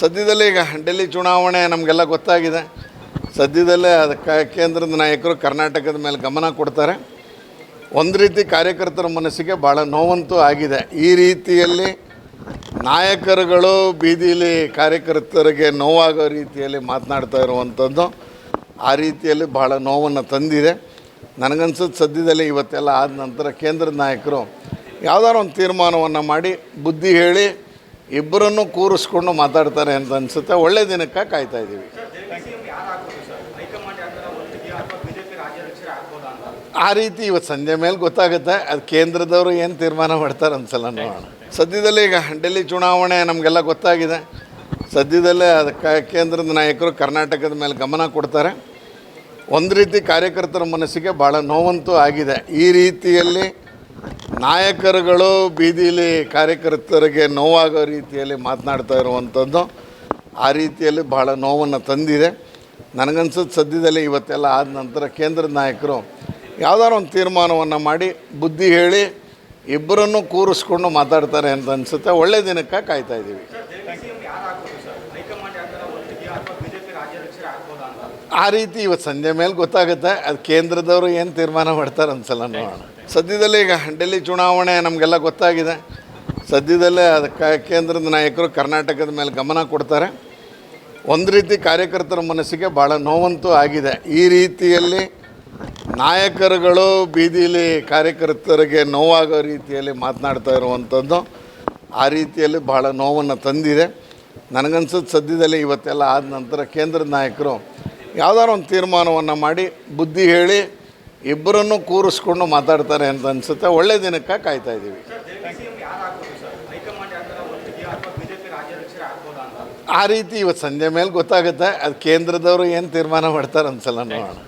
ಸದ್ಯದಲ್ಲೇ ಈಗ ಡೆಲ್ಲಿ ಚುನಾವಣೆ ನಮಗೆಲ್ಲ ಗೊತ್ತಾಗಿದೆ. ಸದ್ಯದಲ್ಲೇ ಅದಕ್ಕೆ ಕೇಂದ್ರದ ನಾಯಕರು ಕರ್ನಾಟಕದ ಮೇಲೆ ಗಮನ ಕೊಡ್ತಾರೆ. ಒಂದು ರೀತಿ ಕಾರ್ಯಕರ್ತರ ಮನಸ್ಸಿಗೆ ಭಾಳ ನೋವಂತೂ ಆಗಿದೆ. ಈ ರೀತಿಯಲ್ಲಿ ನಾಯಕರುಗಳು ಬೀದಿಲಿ ಕಾರ್ಯಕರ್ತರಿಗೆ ನೋವಾಗೋ ರೀತಿಯಲ್ಲಿ ಮಾತನಾಡ್ತಾ ಇರುವಂಥದ್ದು ಆ ರೀತಿಯಲ್ಲಿ ಭಾಳ ನೋವನ್ನು ತಂದಿದೆ. ನನಗನ್ಸುತ್ತೆ ಸದ್ಯದಲ್ಲೇ ಇವತ್ತೆಲ್ಲ ಆದ ನಂತರ ಕೇಂದ್ರದ ನಾಯಕರು ಯಾವ್ದಾದ್ರು ಒಂದು ತೀರ್ಮಾನವನ್ನು ಮಾಡಿ ಬುದ್ಧಿ ಹೇಳಿ ಇಬ್ಬರನ್ನು ಕೂರಿಸ್ಕೊಂಡು ಮಾತಾಡ್ತಾರೆ ಅಂತ ಅನಿಸುತ್ತೆ. ಒಳ್ಳೆ ದಿನಕ್ಕೆ ಕಾಯ್ತಾ ಇದ್ದೀವಿ. ಆ ರೀತಿ ಇವತ್ತು ಸಂಜೆ ಮೇಲೆ ಗೊತ್ತಾಗುತ್ತೆ. ಅದು ಕೇಂದ್ರದವರು ಏನು ತೀರ್ಮಾನ ಮಾಡ್ತಾರೆ ಅನ್ಸಲ್ಲ ನೋಡೋಣ. ಸದ್ಯದಲ್ಲೇ ಈಗ ಡೆಲ್ಲಿ ಚುನಾವಣೆ ನಮಗೆಲ್ಲ ಗೊತ್ತಾಗಿದೆ. ಸದ್ಯದಲ್ಲೇ ಅದಕ್ಕೆ ಕೇಂದ್ರದ ನಾಯಕರು ಕರ್ನಾಟಕದ ಮೇಲೆ ಗಮನ ಕೊಡ್ತಾರೆ. ಒಂದು ರೀತಿ ಕಾರ್ಯಕರ್ತರ ಮನಸ್ಸಿಗೆ ಭಾಳ ನೋವಂತೂ ಆಗಿದೆ. ಈ ರೀತಿಯಲ್ಲಿ ನಾಯಕರುಗಳು ಬೀದಿಲಿ ಕಾರ್ಯಕರ್ತರಿಗೆ ನೋವಾಗೋ ರೀತಿಯಲ್ಲಿ ಮಾತನಾಡ್ತಾ ಇರುವಂಥದ್ದು. ಆ ರೀತಿಯಲ್ಲಿ ಭಾಳ ನೋವನ್ನು ತಂದಿದೆ. ನನಗನ್ಸುತ್ತೆ ಸದ್ಯದಲ್ಲೇ ಇವತ್ತೆಲ್ಲ ಆದ ನಂತರ ಕೇಂದ್ರದ ನಾಯಕರು ಯಾವುದಾದ್ರು ಒಂದು ತೀರ್ಮಾನವನ್ನು ಮಾಡಿ ಬುದ್ಧಿ ಹೇಳಿ ಇಬ್ಬರನ್ನು ಕೂರಿಸ್ಕೊಂಡು ಮಾತಾಡ್ತಾರೆ ಅಂತ ಅನಿಸುತ್ತೆ. ಒಳ್ಳೆ ದಿನಕ್ಕೆ ಕಾಯ್ತಾ ಇದ್ದೀವಿ. ಆ ರೀತಿ ಇವತ್ತು ಸಂಜೆ ಮೇಲೆ ಗೊತ್ತಾಗುತ್ತೆ. ಅದು ಕೇಂದ್ರದವರು ಏನು ತೀರ್ಮಾನ ಮಾಡ್ತಾರೆ ಅನ್ಸಲ್ಲ ನೋಡೋಣ. ಸದ್ಯದಲ್ಲೇ ಈಗ ಡೆಲ್ಲಿ ಚುನಾವಣೆ ನಮಗೆಲ್ಲ ಗೊತ್ತಾಗಿದೆ. ಸದ್ಯದಲ್ಲೇ ಅದಕ್ಕೆ ಕೇಂದ್ರದ ನಾಯಕರು ಕರ್ನಾಟಕದ ಮೇಲೆ ಗಮನ ಕೊಡ್ತಾರೆ. ಒಂದು ರೀತಿ ಕಾರ್ಯಕರ್ತರ ಮನಸ್ಸಿಗೆ ಭಾಳ ನೋವಂತೂ ಆಗಿದೆ. ಈ ರೀತಿಯಲ್ಲಿ ನಾಯಕರುಗಳು ಬೀದಿಲಿ ಕಾರ್ಯಕರ್ತರಿಗೆ ನೋವಾಗೋ ರೀತಿಯಲ್ಲಿ ಮಾತನಾಡ್ತಾ ಇರುವಂಥದ್ದು ಆ ರೀತಿಯಲ್ಲಿ ಭಾಳ ನೋವನ್ನು ತಂದಿದೆ. ನನಗನ್ಸುತ್ತೆ ಸದ್ಯದಲ್ಲೇ ಇವತ್ತೆಲ್ಲ ಆದ ನಂತರ ಕೇಂದ್ರದ ನಾಯಕರು ಯಾವುದಾದ್ರು ಒಂದು ತೀರ್ಮಾನವನ್ನು ಮಾಡಿ ಬುದ್ಧಿ ಹೇಳಿ ಇಬ್ಬರನ್ನು ಕೂರಿಸ್ಕೊಂಡು ಮಾತಾಡ್ತಾರೆ ಅಂತ ಅನಿಸುತ್ತೆ. ಒಳ್ಳೆ ದಿನಕ್ಕೆ ಕಾಯ್ತಾ ಇದ್ದೀವಿ. ಆ ರೀತಿ ಇವತ್ತು ಸಂಜೆ ಮೇಲೆ ಗೊತ್ತಾಗುತ್ತೆ. ಅದು ಕೇಂದ್ರದವರು ಏನು ತೀರ್ಮಾನ ಮಾಡ್ತಾರೆ ಅನ್ಸಲ್ಲ ನೋಡೋಣ.